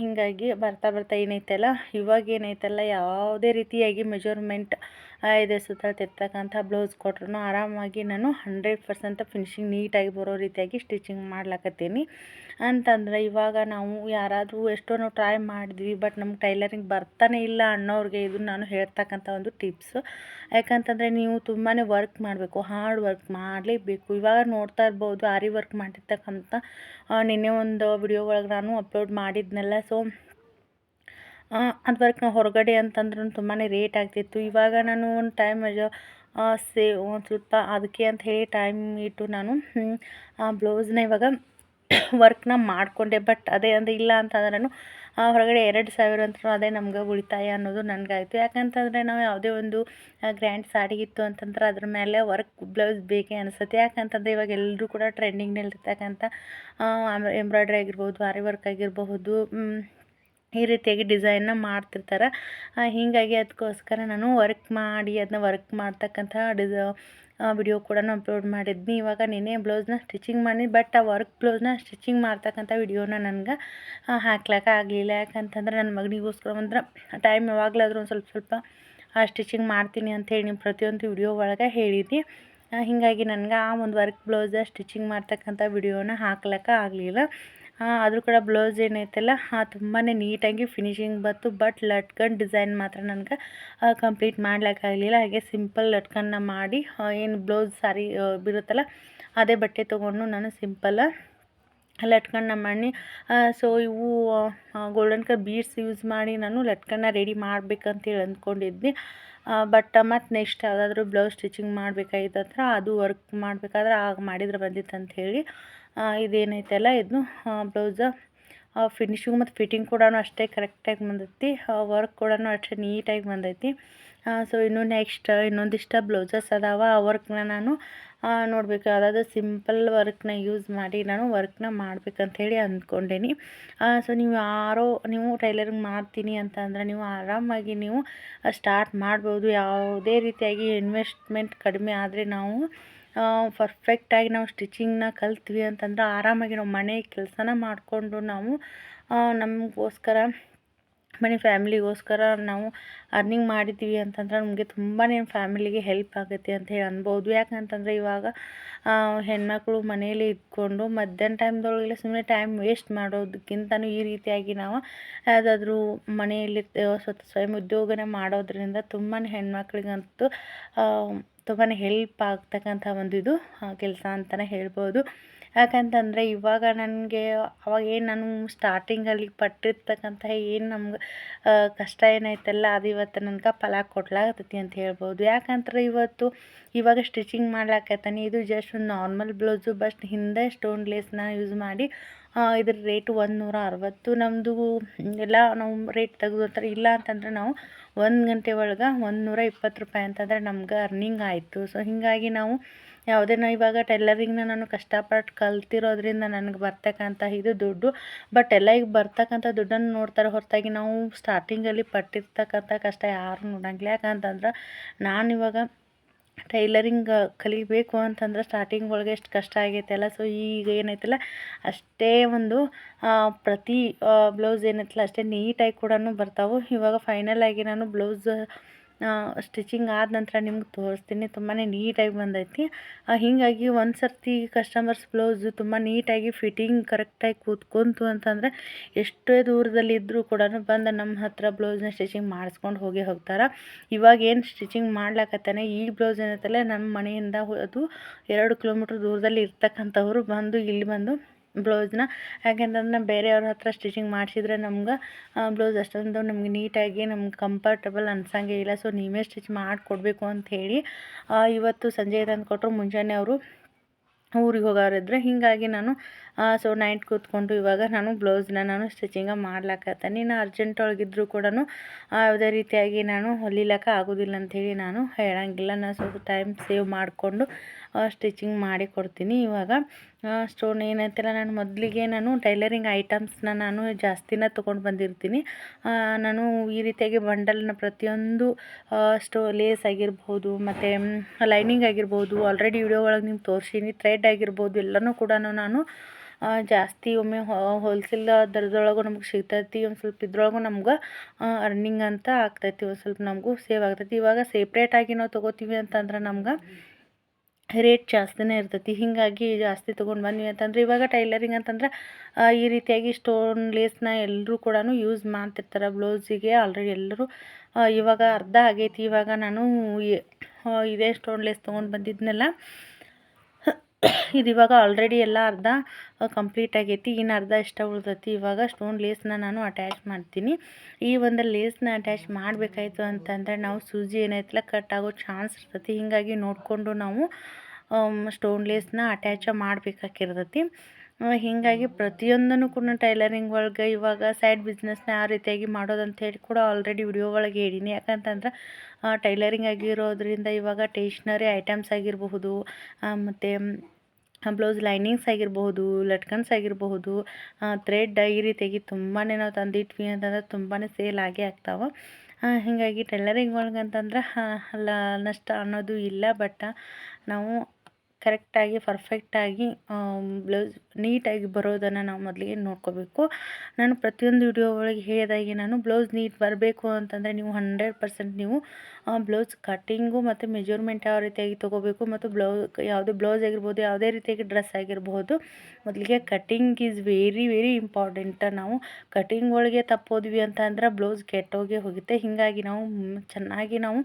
ಹೀಗಾಗಿ ಬರ್ತಾ ಬರ್ತಾ ಏನೈತಲ್ಲ, ಇವಾಗ ಏನೈತಲ್ಲ, ಯಾವುದೇ ರೀತಿಯಾಗಿ ಮೆಜರ್ಮೆಂಟ್ ಇದೆ ಸುತ್ತಳತಿರ್ತಕ್ಕಂಥ ಬ್ಲೌಸ್ ಕೊಟ್ರು ಆರಾಮಾಗಿ ನಾನು ಹಂಡ್ರೆಡ್ ಪರ್ಸೆಂಟ್ ಫಿನಿಶಿಂಗ್ ನೀಟಾಗಿ ಬರೋ ರೀತಿಯಾಗಿ ಸ್ಟಿಚಿಂಗ್ ಮಾಡ್ಲಕತ್ತೀನಿ. ಅಂತಂದರೆ ಇವಾಗ ನಾವು ಯಾರಾದರೂ ಎಷ್ಟೋ ನಾವು ಟ್ರೈ ಮಾಡಿದ್ವಿ, ಬಟ್ ನಮ್ಗೆ ಟೈಲರಿಂಗ್ ಬರ್ತಾನೆ ಇಲ್ಲ ಅನ್ನೋರಿಗೆ ಇದು ನಾನು ಹೇಳ್ತಕ್ಕಂಥ ಒಂದು ಟಿಪ್ಸ್. ಯಾಕಂತಂದರೆ ನೀವು ತುಂಬಾ ವರ್ಕ್ ಮಾಡಬೇಕು, ಹಾರ್ಡ್ ವರ್ಕ್ ಮಾಡಲೇಬೇಕು. ಇವಾಗ ನೋಡ್ತಾ ಇರ್ಬೋದು, ಆರಿ ವರ್ಕ್ ಮಾಡಿರ್ತಕ್ಕಂಥ ನಿನ್ನೆ ಒಂದು ವಿಡಿಯೋ ಒಳಗೆ ನಾನು ಅಪ್ಲೋಡ್ ಮಾಡಿದ್ನಲ್ಲ, ಸೊ ಅದು ವರ್ಕ್ ಹೊರಗಡೆ ಅಂತಂದ್ರೂ ತುಂಬಾ ರೇಟ್ ಆಗ್ತಿತ್ತು. ಇವಾಗ ನಾನು ಒಂದು ಟೈಮ್ ಸೇ, ಒಂದು ಸ್ವಲ್ಪ ಅದಕ್ಕೆ ಅಂತ ಹೇಳಿ ಟೈಮ್ ಇಟ್ಟು ನಾನು ಆ ಬ್ಲೌಸ್ನ ಇವಾಗ ವರ್ಕ್ನ ಮಾಡಿಕೊಂಡೆ. ಬಟ್ ಅದೇ ಅಂದರೆ ಇಲ್ಲ ಅಂತಂದ್ರೂ ಹೊರಗಡೆ ಎರಡು ಸಾವಿರ ಅಂತ ಅದೇ ನಮ್ಗೆ ಉಳಿತಾಯ ಅನ್ನೋದು ನನಗಾಯಿತು. ಯಾಕಂತಂದರೆ ನಾವು ಯಾವುದೇ ಒಂದು ಗ್ರ್ಯಾಂಡ್ ಸಾಡಿ ಇತ್ತು ಅಂತಂದ್ರೆ ಅದ್ರ ಮೇಲೆ ವರ್ಕ್ ಬ್ಲೌಸ್ ಬೇಕೇ ಅನಿಸುತ್ತೆ. ಯಾಕಂತಂದರೆ ಇವಾಗ ಎಲ್ಲರೂ ಕೂಡ ಟ್ರೆಂಡಿಂಗ್ನಲ್ಲಿರ್ತಕ್ಕಂಥ ಎಂಬ್ರಾಯ್ಡ್ರಿ ಆಗಿರ್ಬೋದು ಆರಿ ವರ್ಕ್ ಆಗಿರಬಹುದು ಈ ರೀತಿಯಾಗಿ ಡಿಸೈನ್ನ ಮಾಡ್ತಿರ್ತಾರೆ. ಹೀಗಾಗಿ ಅದಕ್ಕೋಸ್ಕರ ನಾನು ವರ್ಕ್ ಮಾಡಿ ಅದನ್ನ ವರ್ಕ್ ಮಾಡ್ತಕ್ಕಂಥ ಡಿಸ ವಿಡಿಯೋ ಕೂಡ ಅಪ್ಲೋಡ್ ಮಾಡಿದ್ನಿ. ಇವಾಗ ನಿನ್ನೆ ಬ್ಲೌಸ್ನ ಸ್ಟಿಚಿಂಗ್ ಮಾಡಿ ಬಟ್ ಆ ವರ್ಕ್ ಬ್ಲೌಸ್ನ ಸ್ಟಿಚಿಂಗ್ ಮಾಡ್ತಕ್ಕಂಥ ವಿಡಿಯೋನ ನನಗೆ ಹಾಕ್ಲಕ್ಕ ಆಗಲಿಲ್ಲ. ಯಾಕಂತಂದ್ರೆ ನನ್ನ ಮಗನಿಗೋಸ್ಕರ ಅಂದ್ರೆ ಟೈಮ್ ಯಾವಾಗಲಾದ್ರೂ ಒಂದು ಸ್ವಲ್ಪ ಸ್ವಲ್ಪ ಸ್ಟಿಚಿಂಗ್ ಮಾಡ್ತೀನಿ ಅಂಥೇಳಿ ನಿಮ್ಮ ಪ್ರತಿಯೊಂದು ವಿಡಿಯೋ ಒಳಗೆ ಹೇಳಿದ್ದೆ ಹೀಗಾಗಿ ನನಗೆ ಆ ಒಂದು ವರ್ಕ್ ಬ್ಲೌಸ ಸ್ಟಿಚಿಂಗ್ ಮಾಡ್ತಕ್ಕಂಥ ವಿಡಿಯೋನ ಹಾಕ್ಲಿಕ್ಕೆ ಆಗಲಿಲ್ಲ. ಆದರೂ ಕೂಡ ಬ್ಲೌಸ್ ಏನೈತಲ್ಲ ತುಂಬಾ ನೀಟಾಗಿ ಫಿನಿಶಿಂಗ್ ಬಂತು ಬಟ್ ಲಟ್ಕನ್ ಡಿಸೈನ್ ಮಾತ್ರ ನನಗೆ ಕಂಪ್ಲೀಟ್ ಮಾಡ್ಲಿಕ್ಕಾಗಲಿಲ್ಲ. ಹಾಗೆ ಸಿಂಪಲ್ ಲಟ್ಕನ್ನ ಮಾಡಿ ಏನು ಬ್ಲೌಸ್ ಸಾರಿ ಬಿರುತ್ತಲ್ಲ, ಅದೇ ಬಟ್ಟೆ ತೊಗೊಂಡು ನಾನು ಸಿಂಪಲ್ ಲಟ್ಕನ್ನ ಮಾಡಿ ಸೊ ಇವು ಗೋಲ್ಡನ್ ಕಲರ್ ಬೀಡ್ಸ್ ಯೂಸ್ ಮಾಡಿ ನಾನು ಲಟ್ಕನ್ನ ರೆಡಿ ಮಾಡ್ಬೇಕಂತೇಳಿ ಅಂದ್ಕೊಂಡಿದ್ದೆ ಬಟ್ ಮತ್ತು ನೆಕ್ಸ್ಟ್ ಯಾವುದಾದ್ರೂ ಬ್ಲೌಸ್ ಸ್ಟಿಚಿಂಗ್ ಮಾಡಬೇಕಾಗಿತ್ತು ಅದು ವರ್ಕ್ ಮಾಡಬೇಕಾದ್ರೆ ಆಗ ಮಾಡಿದ್ರೆ ಬಂದಿತ್ತು ಅಂತ ಹೇಳಿ ಇದೇನೈತಲ್ಲ ಇದು? ಬ್ಲೌಸ ಫಿನಿಶಿಂಗ್ ಮತ್ತು ಫಿಟ್ಟಿಂಗ್ ಕೂಡ ಅಷ್ಟೇ ಕರೆಕ್ಟಾಗಿ ಬಂದೈತಿ. ವರ್ಕ್ ಕೂಡ ಅಷ್ಟೇ ನೀಟಾಗಿ ಬಂದೈತಿ. ಸೊ ಇನ್ನು ನೆಕ್ಸ್ಟ್ ಇನ್ನೊಂದಿಷ್ಟು ಬ್ಲೌಸಸ್ ಅದಾವ, ಆ ವರ್ಕ್ನ ನಾನು ನೋಡಬೇಕು. ಯಾವುದಾದ್ರು ಸಿಂಪಲ್ ವರ್ಕ್ನ ಯೂಸ್ ಮಾಡಿ ನಾನು ವರ್ಕ್ನ ಮಾಡ್ಬೇಕಂತ ಹೇಳಿ ಅಂದ್ಕೊಂಡೇನಿ. ಸೊ ನೀವು ಯಾರೋ, ನೀವು ಟೈಲರಿಂಗ್ ಮಾಡ್ತೀನಿ ಅಂತ ಅಂದರೆ ನೀವು ಆರಾಮಾಗಿ ನೀವು ಸ್ಟಾರ್ಟ್ ಮಾಡ್ಬೋದು. ಯಾವುದೇ ರೀತಿಯಾಗಿ ಇನ್ವೆಸ್ಟ್ಮೆಂಟ್ ಕಡಿಮೆ ಆದರೆ ನಾವು ಪರ್ಫೆಕ್ಟಾಗಿ ನಾವು ಸ್ಟಿಚಿಂಗ್ನ ಕಲ್ತ್ವಿ ಅಂತಂದ್ರೆ ಆರಾಮಾಗಿ ನಾವು ಮನೆ ಕೆಲಸನ ಮಾಡಿಕೊಂಡು ನಾವು ನಮಗೋಸ್ಕರ, ಮನೆ ಫ್ಯಾಮಿಲಿಗೋಸ್ಕರ ನಾವು ಅರ್ನಿಂಗ್ ಮಾಡಿದ್ದೀವಿ ಅಂತಂದ್ರೆ ನಮಗೆ ತುಂಬಾ ಫ್ಯಾಮಿಲಿಗೆ ಹೆಲ್ಪ್ ಆಗುತ್ತೆ ಅಂತ ಹೇಳಿ ಅನ್ಬೋದು. ಯಾಕಂತಂದರೆ ಇವಾಗ ಹೆಣ್ಮಕ್ಳು ಮನೇಲಿ ಇದ್ಕೊಂಡು ಮಧ್ಯಾಹ್ನ ಟೈಮ್ದೊಳಗೆ ಸುಮ್ಮನೆ ಟೈಮ್ ವೇಸ್ಟ್ ಮಾಡೋದಕ್ಕಿಂತನೂ ಈ ರೀತಿಯಾಗಿ ನಾವು ಯಾವುದಾದ್ರೂ ಮನೆಯಲ್ಲಿ ಸ್ವತಃ ಸ್ವಯಂ ಉದ್ಯೋಗನೇ ಮಾಡೋದ್ರಿಂದ ತುಂಬಾ ಹೆಣ್ಮಕ್ಳಿಗಂತೂ ತುಂಬಾ ಹೆಲ್ಪ್ ಆಗ್ತಕ್ಕಂಥ ಒಂದು ಇದು ಕೆಲಸ ಅಂತಲೇ ಹೇಳ್ಬೋದು. ಯಾಕಂತಂದರೆ ಇವಾಗ ನನಗೆ ಅವಾಗ ಏನು ನಾನು ಸ್ಟಾರ್ಟಿಂಗಲ್ಲಿ ಪಟ್ಟಿರ್ತಕ್ಕಂಥ ಏನು ನಮ್ಗೆ ಕಷ್ಟ ಏನೈತಲ್ಲ ಅದು ಇವತ್ತು ನನ್ಗೆ ಫಲ ಕೊಡ್ಲಾಗತ್ತೈತಿ ಅಂತ ಹೇಳ್ಬೋದು. ಯಾಕಂದ್ರೆ ಇವತ್ತು ಇವಾಗ ಸ್ಟಿಚಿಂಗ್ ಮಾಡ್ಲಾಕತ್ತಾನೆ ಇದು ಜಸ್ಟ್ ಒಂದು ನಾರ್ಮಲ್ ಬ್ಲೌಸು ಬಸ್ಟ್ ಹಿಂದೆ ಸ್ಟೋನ್ ಲೇಸ್ನ ಯೂಸ್ ಮಾಡಿ ಇದ್ರ ರೇಟ್ ಒಂದು ನೂರ ಅರವತ್ತು ನಮ್ಮದು ಎಲ್ಲ ನಾವು ರೇಟ್ ತೆಗೆದು ಇಲ್ಲ ಅಂತಂದ್ರೆ ನಾವು ಒಂದು ಗಂಟೆ ಒಳಗೆ ಒಂದು ನೂರ ಇಪ್ಪತ್ತು ರೂಪಾಯಿ ಅಂತಂದರೆ ನಮ್ಗೆ ಅರ್ನಿಂಗ್ ಆಯಿತು. ಸೊ ಹೀಗಾಗಿ ನಾವು ಯಾವುದೇ ಇವಾಗ ಟೈಲರಿಂಗ್ನ ನಾನು ಕಷ್ಟಪಟ್ಟು ಕಲ್ತಿರೋದ್ರಿಂದ ನನಗೆ ಬರ್ತಕ್ಕಂಥ ಇದು ದುಡ್ಡು. ಬಟ್ ಎಲ್ಲ ಈಗ ಬರ್ತಕ್ಕಂಥ ದುಡ್ಡನ್ನು ನೋಡ್ತಾರೆ. ಹೊರತಾಗಿ ನಾವು ಸ್ಟಾರ್ಟಿಂಗಲ್ಲಿ ಪಟ್ಟಿರ್ತಕ್ಕಂಥ ಕಷ್ಟ ಯಾರು ನೋಡಂಗಿಲ್ಲ. ಯಾಕಂತಂದ್ರೆ ನಾನು ಇವಾಗ ಟೈಲರಿಂಗ್ ಕಲಿಬೇಕು ಅಂತಂದ್ರೆ ಸ್ಟಾರ್ಟಿಂಗ್ ಒಳಗೆ ಎಷ್ಟು ಕಷ್ಟ ಆಗೈತಲ್ಲ ಸೊ ಈಗ ಏನೈತಲ್ಲ, ಅಷ್ಟೇ ಒಂದು ಪ್ರತಿ ಬ್ಲೌಸ್ ಏನೈತಲ್ಲ, ಅಷ್ಟೇ ನೀಟಾಗಿ ಕೂಡ ಬರ್ತಾವೆ. ಇವಾಗ ಫೈನಲ್ ಆಗಿ ನಾನು ಬ್ಲೌಸ್ ಸ್ಟಿಚಿಂಗ್ ಆದ ನಂತರ ನಿಮ್ಗೆ ತೋರಿಸ್ತೀನಿ. ತುಂಬಾ ನೀಟಾಗಿ ಬಂದೈತಿ. ಹೀಗಾಗಿ ಒಂದು ಸರ್ತಿ ಕಸ್ಟಮರ್ಸ್ ಬ್ಲೌಸು ತುಂಬ ನೀಟಾಗಿ ಫಿಟ್ಟಿಂಗ್ ಕರೆಕ್ಟಾಗಿ ಕೂತ್ಕೊಂತು ಅಂತಂದರೆ ಎಷ್ಟೇ ದೂರದಲ್ಲಿ ಇದ್ದರೂ ಕೂಡ ಬಂದು ನಮ್ಮ ಹತ್ರ ಬ್ಲೌಸ್ನ ಸ್ಟಿಚಿಂಗ್ ಮಾಡಿಸ್ಕೊಂಡು ಹೋಗಿ ಹೋಗ್ತಾರೆ. ಇವಾಗ ಏನು ಸ್ಟಿಚಿಂಗ್ ಮಾಡ್ಲಾಕತ್ತಾನೆ? ಈ ಬ್ಲೌಸ್ ಏನತ್ತಲ್ಲ ನಮ್ಮ ಮನೆಯಿಂದ ಅದು ಎರಡು ಕಿಲೋಮೀಟ್ರ್ ದೂರದಲ್ಲಿ ಇರ್ತಕ್ಕಂಥವ್ರು ಬಂದು ಇಲ್ಲಿ ಬಂದು ಬ್ಲೌಸ್ನ. ಯಾಕೆಂತಂದ್ರೆ ಬೇರೆಯವ್ರ ಹತ್ರ ಸ್ಟಿಚಿಂಗ್ ಮಾಡಿಸಿದ್ರೆ ನಮ್ಗೆ ಬ್ಲೌಸ್ ಅಷ್ಟೊಂದು ನಮ್ಗೆ ನೀಟಾಗಿ ನಮ್ಗೆ ಕಂಫರ್ಟಬಲ್ ಅನ್ಸಂಗೆ ಇಲ್ಲ. ಸೊ ನೀವೇ ಸ್ಟಿಚ್ ಮಾಡಿಕೊಡ್ಬೇಕು ಅಂಥೇಳಿ ಇವತ್ತು ಸಂಜೆ ತಂದು ಕೊಟ್ಟರು ಮುಂಜಾನೆ ಅವರು ಊರಿಗೆ ಹೋಗೋರಿದ್ರೆ ಹೀಗಾಗಿ ನಾನು ಸೊ ನೈಟ್ ಕೂತ್ಕೊಂಡು ಇವಾಗ ನಾನು ಬ್ಲೌಸ್ನ ನಾನು ಸ್ಟಿಚಿಂಗ ಮಾಡ್ಲಾಕತ್ತೆ ನೀನು ಅರ್ಜೆಂಟ್ ಒಳಗಿದ್ರು ಕೂಡ ಯಾವುದೇ ರೀತಿಯಾಗಿ ನಾನು ಹೊಲಿಲಕ್ಕ ಆಗೋದಿಲ್ಲ ಅಂಥೇಳಿ ನಾನು ಹೇಳಂಗಿಲ್ಲ. ನಾನು ಸ್ವಲ್ಪ ಟೈಮ್ ಸೇವ್ ಮಾಡಿಕೊಂಡು ಸ್ಟಿಚಿಂಗ್ ಮಾಡಿ ಕೊಡ್ತೀನಿ. ಇವಾಗ ಸ್ಟೋನ್ ಏನಂತಿಲ್ಲ ನಾನು ಮೊದಲಿಗೆ ನಾನು ಟೈಲರಿಂಗ್ ಐಟಮ್ಸ್ನ ನಾನು ಜಾಸ್ತಿನ ತೊಗೊಂಡು ಬಂದಿರ್ತೀನಿ. ನಾನು ಈ ರೀತಿಯಾಗಿ ಬಂಡಲ್ನ ಪ್ರತಿಯೊಂದು ಸ್ಟೋ ಲೇಸ್ ಆಗಿರ್ಬೋದು, ಮತ್ತು ಲೈನಿಂಗ್ ಆಗಿರ್ಬೋದು ಆಲ್ರೆಡಿ ವಿಡಿಯೋ ಒಳಗೆ ನಿಮ್ಗೆ ತೋರಿಸೀನಿ ಥ್ರೆಡ್ ಆಗಿರ್ಬೋದು, ಎಲ್ಲನೂ ಕೂಡ ನಾನು ಜಾಸ್ತಿ ಒಮ್ಮೆ ಹೋಲ್ಸೇಲ್ ದರದೊಳಗೂ ನಮ್ಗೆ ಸಿಗ್ತೈತಿ, ಒಂದು ಸ್ವಲ್ಪ ಇದ್ರೊಳಗೂ ನಮ್ಗೆ ಅರ್ನಿಂಗ್ ಅಂತ ಆಗ್ತೈತಿ, ಒಂದು ಸ್ವಲ್ಪ ನಮಗೂ ಸೇವ್ ಆಗ್ತೈತಿ. ಇವಾಗ ಸೇಪ್ರೇಟಾಗಿ ನಾವು ತೊಗೋತೀವಿ ಅಂತಂದ್ರೆ ನಮ್ಗೆ ರೇಟ್ ಜಾಸ್ತಿನೇ ಇರ್ತೈತಿ. ಹೀಗಾಗಿ ಜಾಸ್ತಿ ತೊಗೊಂಡು ಬಂದ್ವಿ ಅಂತಂದ್ರೆ ಇವಾಗ ಟೈಲರಿಂಗ್ ಅಂತಂದ್ರೆ ಈ ರೀತಿಯಾಗಿ ಸ್ಟೋನ್ ಲೇಸ್ನ ಎಲ್ಲರೂ ಕೂಡ ಯೂಸ್ ಮಾಡ್ತಿರ್ತಾರೆ. ಬ್ಲೌಸಿಗೆ ಆಲ್ರೆಡಿ ಎಲ್ಲರೂ ಇವಾಗ ಅರ್ಧ ಆಗೈತಿ. ಇವಾಗ ನಾನು ಇದೇ ಸ್ಟೋನ್ ಲೇಸ್ ತೊಗೊಂಡು ಬಂದಿದ್ನಲ್ಲ ಇದು ಇವಾಗ ಆಲ್ರೆಡಿ ಎಲ್ಲ ಅರ್ಧ ಕಂಪ್ಲೀಟ್ ಆಗೈತಿ. ಇನ್ನು ಅರ್ಧ ಇಷ್ಟ ಉಳ್ದೈತಿ? ಇವಾಗ ಸ್ಟೋನ್ ಲೇಸ್ನ ನಾನು ಅಟ್ಯಾಚ್ ಮಾಡ್ತೀನಿ. ಈ ಒಂದು ಲೇಸ್ನ ಅಟ್ಯಾಚ್ ಮಾಡಬೇಕಾಯ್ತು ಅಂತಂದರೆ ನಾವು ಸೂಜಿ ಏನೈತಲ್ಲ ಕಟ್ ಆಗೋ ಚಾನ್ಸ್ ಇರ್ತೈತಿ. ಹೀಗಾಗಿ ನೋಡಿಕೊಂಡು ನಾವು ಸ್ಟೋನ್ ಲೇಸ್ನ ಅಟ್ಯಾಚ ಮಾಡಬೇಕಾಗಿರ್ತೈತಿ ಹೀಗಾಗಿ ಪ್ರತಿಯೊಂದನ್ನು ಕೂಡ ಟೈಲರಿಂಗ್ ಒಳಗೆ ಇವಾಗ ಸೈಡ್ ಬಿಸ್ನೆಸ್ನ ಯಾವ ರೀತಿಯಾಗಿ ಮಾಡೋದು ಹೇಳಿ ಕೂಡ ಆಲ್ರೆಡಿ ವಿಡಿಯೋ ಒಳಗೆ ಹೇಳೀನಿ. ಯಾಕಂತಂದ್ರೆ ಟೈಲರಿಂಗ್ ಆಗಿರೋದ್ರಿಂದ ಇವಾಗ ಟೇಷ್ನರಿ ಐಟಮ್ಸ್ ಆಗಿರಬಹುದು ಮತ್ತು ಬ್ಲೌಸ್ ಲೈನಿಂಗ್ಸ್ ಆಗಿರಬಹುದು, ಲಟ್ಕನ್ಸ್ ಆಗಿರಬಹುದು ಥ್ರೆಡ್ ಈ ರೀತಿಯಾಗಿ ತುಂಬಾ ನಾವು ತಂದಿಟ್ವಿ ಅಂತಂದ್ರೆ ತುಂಬಾ ಸೇಲ್ ಆಗೇ ಆಗ್ತಾವೆ. ಹೀಗಾಗಿ ಟೈಲರಿಂಗ್ ಒಳಗೆ ಅಂತಂದ್ರೆ ಅಲ್ಲ, ನಷ್ಟ ಅನ್ನೋದು ಇಲ್ಲ ಬಟ್ ನಾವು ಕರೆಕ್ಟಾಗಿ ಪರ್ಫೆಕ್ಟಾಗಿ ಬ್ಲೌಸ್ ನೀಟಾಗಿ ಬರೋದನ್ನು ನಾವು ಮೊದಲಿಗೆ ನೋಡ್ಕೋಬೇಕು. ನಾನು ಪ್ರತಿಯೊಂದು ವಿಡಿಯೋ ಒಳಗೆ ಹೇಳಿದಾಗೆ ನಾನು ಬ್ಲೌಸ್ ನೀಟ್ ಬರಬೇಕು ಅಂತಂದರೆ ನೀವು ಹಂಡ್ರೆಡ್ ಪರ್ಸೆಂಟ್ ನೀವು ಬ್ಲೌಸ್ ಕಟ್ಟಿಂಗು ಮತ್ತು ಮೆಜರ್ಮೆಂಟ್ ಯಾವ ರೀತಿಯಾಗಿ ತೊಗೋಬೇಕು ಮತ್ತು ಬ್ಲೌ ಯಾವುದೇ ಬ್ಲೌಸ್ ಆಗಿರ್ಬೋದು, ಯಾವುದೇ ರೀತಿಯಾಗಿ ಡ್ರೆಸ್ ಆಗಿರಬಹುದು ಮೊದಲಿಗೆ cutting is very very important ನಾವು ಕಟ್ಟಿಂಗ್ ಒಳಗೆ ತಪ್ಪೋದ್ವಿ ಅಂತ ಅಂದ್ರೆ ಬ್ಲೌಸ್ ಕೆಟ್ಟೋಗಿ ಹೋಗುತ್ತೆ. ಹೀಗಾಗಿ ನಾವು ಚೆನ್ನಾಗಿ ನಾವು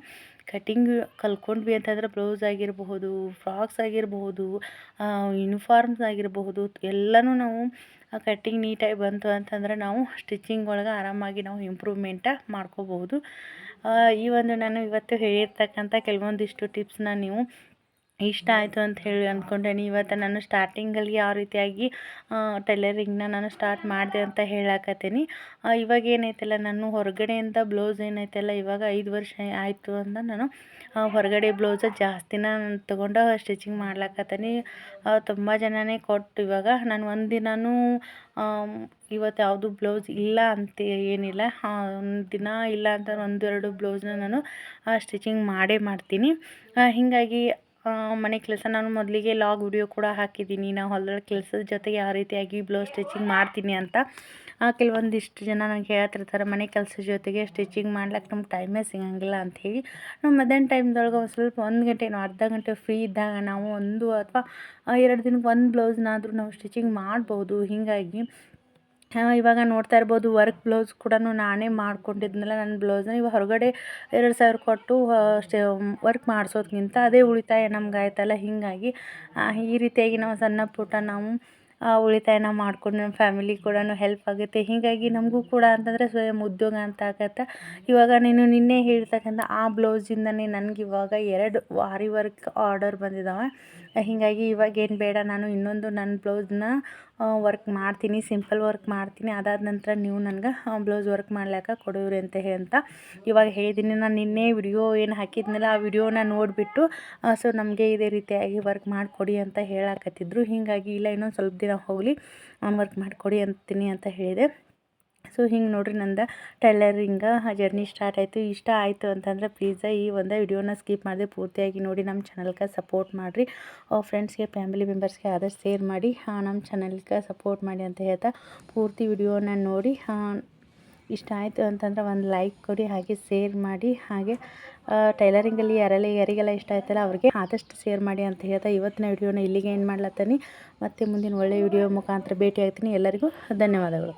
ಕಟ್ಟಿಂಗ್ ಕಲ್ತ್ಕೊಂಡ್ವಿ ಅಂತಂದ್ರೆ ಬ್ಲೌಸ್ ಆಗಿರಬಹುದು ಫ್ರಾಕ್ಸ್ ಆಗಿರಬಹುದು ಯೂನಿಫಾರ್ಮ್ಸ್ ಆಗಿರಬಹುದು ಎಲ್ಲನೂ ನಾವು ಕಟ್ಟಿಂಗ್ ನೀಟಾಗಿ ಬಂತು ಅಂತಂದ್ರೆ ನಾವು ಸ್ಟಿಚಿಂಗ್ ಒಳಗೆ ಆರಾಮಾಗಿ ನಾವು ಇಂಪ್ರೂವ್ಮೆಂಟ ಮಾಡ್ಕೋಬಹುದು ಈ ಒಂದು ನಾನು ಇವತ್ತು ಹೇಳಿರ್ತಕ್ಕಂಥ ಕೆಲವೊಂದಿಷ್ಟು ಟಿಪ್ಸ್ನ ನೀವು ಇಷ್ಟ ಆಯಿತು ಅಂತ ಹೇಳಿ ಅಂದ್ಕೊಂಡೇನಿ ಇವತ್ತು ನಾನು ಸ್ಟಾರ್ಟಿಂಗಲ್ಲಿ ಯಾವ ರೀತಿಯಾಗಿ ಟೈಲರಿಂಗ್ನ ನಾನು ಸ್ಟಾರ್ಟ್ ಮಾಡಿದೆ ಅಂತ ಹೇಳಾಕತ್ತೀನಿ. ಇವಾಗ ಏನೈತಲ್ಲ, ನಾನು ಹೊರಗಡೆಯಿಂದ ಬ್ಲೌಸ್ ಏನೈತಲ್ಲ, ಇವಾಗ ಐದು ವರ್ಷ ಆಯಿತು ಅಂತ ನಾನು ಹೊರಗಡೆ ಬ್ಲೌಸ ಜಾಸ್ತಿನ ನಾನು ತೊಗೊಂಡು ಸ್ಟಿಚಿಂಗ್ ಮಾಡ್ಲಾಕತ್ತೀನಿ. ತುಂಬ ಜನನೇ ಕೊಟ್ಟು ಇವಾಗ ನಾನು ಒಂದು ಇವತ್ತು ಯಾವುದು ಬ್ಲೌಸ್ ಇಲ್ಲ ಅಂತ ಏನಿಲ್ಲ. ಒಂದು ದಿನ ಇಲ್ಲ ಅಂತ ಒಂದೆರಡು ಬ್ಲೌಸ್ನ ನಾನು ಸ್ಟಿಚಿಂಗ್ ಮಾಡೇ ಮಾಡ್ತೀನಿ. ಹೀಗಾಗಿ ಮನೆ ಕೆಲಸ. ನಾನು ಮೊದಲಿಗೆ ಲಾಗ್ ವಿಡಿಯೋ ಕೂಡ ಹಾಕಿದ್ದೀನಿ. ನಾವು ಹೊಲದ ಕೆಲಸದ ಜೊತೆಗೆ ಯಾವ ರೀತಿಯಾಗಿ ಬ್ಲೌಸ್ ಸ್ಟಿಚಿಂಗ್ ಮಾಡ್ತೀನಿ ಅಂತ. ಕೆಲವೊಂದಿಷ್ಟು ಜನ ನನಗೆ ಹೇಳ್ತಿರ್ತಾರೆ, ಮನೆ ಕೆಲಸದ ಜೊತೆಗೆ ಸ್ಟಿಚಿಂಗ್ ಮಾಡ್ಲಿಕ್ಕೆ ನಮ್ಗೆ ಟೈಮೇ ಸಿಗಂಗಿಲ್ಲ ಅಂಥೇಳಿ ನಾವು ಮಧ್ಯಾಹ್ನ ಟೈಮ್ದೊಳಗೆ ಒಂದು ಸ್ವಲ್ಪ ಒಂದು ಗಂಟೆ ಅರ್ಧ ಗಂಟೆ ಫ್ರೀ ಇದ್ದಾಗ ನಾವು ಒಂದು ಅಥವಾ ಎರಡು ದಿನಕ್ಕೆ ಒಂದು ಬ್ಲೌಸ್ನಾದರೂ ನಾವು ಸ್ಟಿಚಿಂಗ್ ಮಾಡ್ಬೋದು. ಹೀಗಾಗಿ ಇವಾಗ ನೋಡ್ತಾ ಇರ್ಬೋದು ವರ್ಕ್ ಬ್ಲೌಸ್ ಕೂಡ ನಾನೇ ಮಾಡ್ಕೊಂಡಿದ್ನಲ್ಲ ನನ್ನ ಬ್ಲೌಸ್ನ ಇವಾಗ ಹೊರಗಡೆ ಎರಡು ಸಾವಿರ ಕೊಟ್ಟು ವರ್ಕ್ ಮಾಡಿಸೋದ್ಕಿಂತ ಅದೇ ಉಳಿತಾಯ ನಮ್ಗೆ ಆಯ್ತಲ್ಲ, ಹೀಗಾಗಿ ಈ ರೀತಿಯಾಗಿ ನಾವು ಸಣ್ಣ ಪುಟ್ಟ ನಾವು ಉಳಿತಾಯನ ಮಾಡ್ಕೊಂಡು ನಮ್ಮ ಫ್ಯಾಮಿಲಿ ಕೂಡ ಹೆಲ್ಪ್ ಆಗುತ್ತೆ. ಹೀಗಾಗಿ ನಮಗೂ ಕೂಡ ಅಂತಂದರೆ ಸ್ವಯಂ ಉದ್ಯೋಗ ಅಂತ ಆಗತ್ತೆ. ಇವಾಗ ನೀನು ನಿನ್ನೆ ಹೇಳ್ತಕ್ಕಂಥ ಆ ಬ್ಲೌಸಿಂದನೇ ನನಗೆ ಇವಾಗ ಎರಡು ವಾರಿ ವರ್ಕ್ ಆರ್ಡರ್ ಬಂದಿದ್ದಾವೆ ಹೀಗಾಗಿ ಇವಾಗ ಏನು ಬೇಡ, ನಾನು ಇನ್ನೊಂದು ನನ್ನ ಬ್ಲೌಸ್ನ ವರ್ಕ್ ಮಾಡ್ತೀನಿ ಸಿಂಪಲ್ ವರ್ಕ್ ಮಾಡ್ತೀನಿ. ಅದಾದ ನಂತರ ನೀವು ನನಗೆ ಬ್ಲೌಸ್ ವರ್ಕ್ ಮಾಡ್ಲಾಕ ಕೊಡೋರಿ ಅಂತ ಅಂತ ಇವಾಗ ಹೇಳಿದ್ದೀನಿ ನಾನು ನಿನ್ನೆ ವಿಡಿಯೋ ಏನು ಹಾಕಿದ್ನಲ್ಲ, ಆ ವಿಡಿಯೋನ ನೋಡಿಬಿಟ್ಟು ಸೊ ನಮಗೆ ಇದೇ ರೀತಿಯಾಗಿ ವರ್ಕ್ ಮಾಡಿಕೊಡಿ ಅಂತ ಹೇಳಾಕತ್ತಿದ್ರು. ಹೀಗಾಗಿ ಇಲ್ಲ, ಇನ್ನೊಂದು ಸ್ವಲ್ಪ ದಿನ ಹೋಗಲಿ ವರ್ಕ್ ಮಾಡಿಕೊಡಿ ಅಂತೀನಿ ಅಂತ ಹೇಳಿದೆ. ಸೊ ಹಿಂಗೆ ನೋಡಿರಿ ನಂದು ಟೈಲರಿಂಗ ಜರ್ನಿ ಸ್ಟಾರ್ಟ್ ಆಯಿತು. ಇಷ್ಟ ಆಯಿತು ಅಂತಂದ್ರೆ ಪ್ಲೀಸ ಈ ಒಂದು ವಿಡಿಯೋನ ಸ್ಕಿಪ್ ಮಾಡಿದೆ ಪೂರ್ತಿಯಾಗಿ ನೋಡಿ ನಮ್ಮ ಚಾನಲ್ಗೆ ಸಪೋರ್ಟ್ ಮಾಡಿರಿ. ಫ್ರೆಂಡ್ಸ್ಗೆ ಫ್ಯಾಮಿಲಿ ಮೆಂಬರ್ಸ್ಗೆ ಆದಷ್ಟು ಶೇರ್ ಮಾಡಿ. ನಮ್ಮ ಚಾನಲ್ಗೆ ಸಪೋರ್ಟ್ ಮಾಡಿ ಅಂತ ಹೇಳ್ತಾ ಪೂರ್ತಿ ವಿಡಿಯೋನ ನೋಡಿ. ಇಷ್ಟ ಆಯಿತು ಅಂತಂದ್ರೆ ಒಂದು ಲೈಕ್ ಕೊಡಿ, ಹಾಗೆ ಶೇರ್ ಮಾಡಿ. ಹಾಗೆ ಟೈಲರಿಂಗಲ್ಲಿ ಯಾರೆಲ್ಲ, ಯಾರಿಗೆಲ್ಲ ಇಷ್ಟ ಆಯ್ತಲ್ಲ ಅವ್ರಿಗೆ ಆದಷ್ಟು ಶೇರ್ ಮಾಡಿ ಅಂತ ಹೇಳ್ತಾ ಇವತ್ತಿನ ವಿಡಿಯೋನ ಇಲ್ಲಿಗೆ ಏನು ಮಾಡ್ಲತ್ತೀನಿ. ಮತ್ತು ಮುಂದಿನ ಒಳ್ಳೆಯ ವಿಡಿಯೋ ಮುಖಾಂತರ ಭೇಟಿ ಆಗ್ತೀನಿ ಎಲ್ಲರಿಗೂ ಧನ್ಯವಾದಗಳು.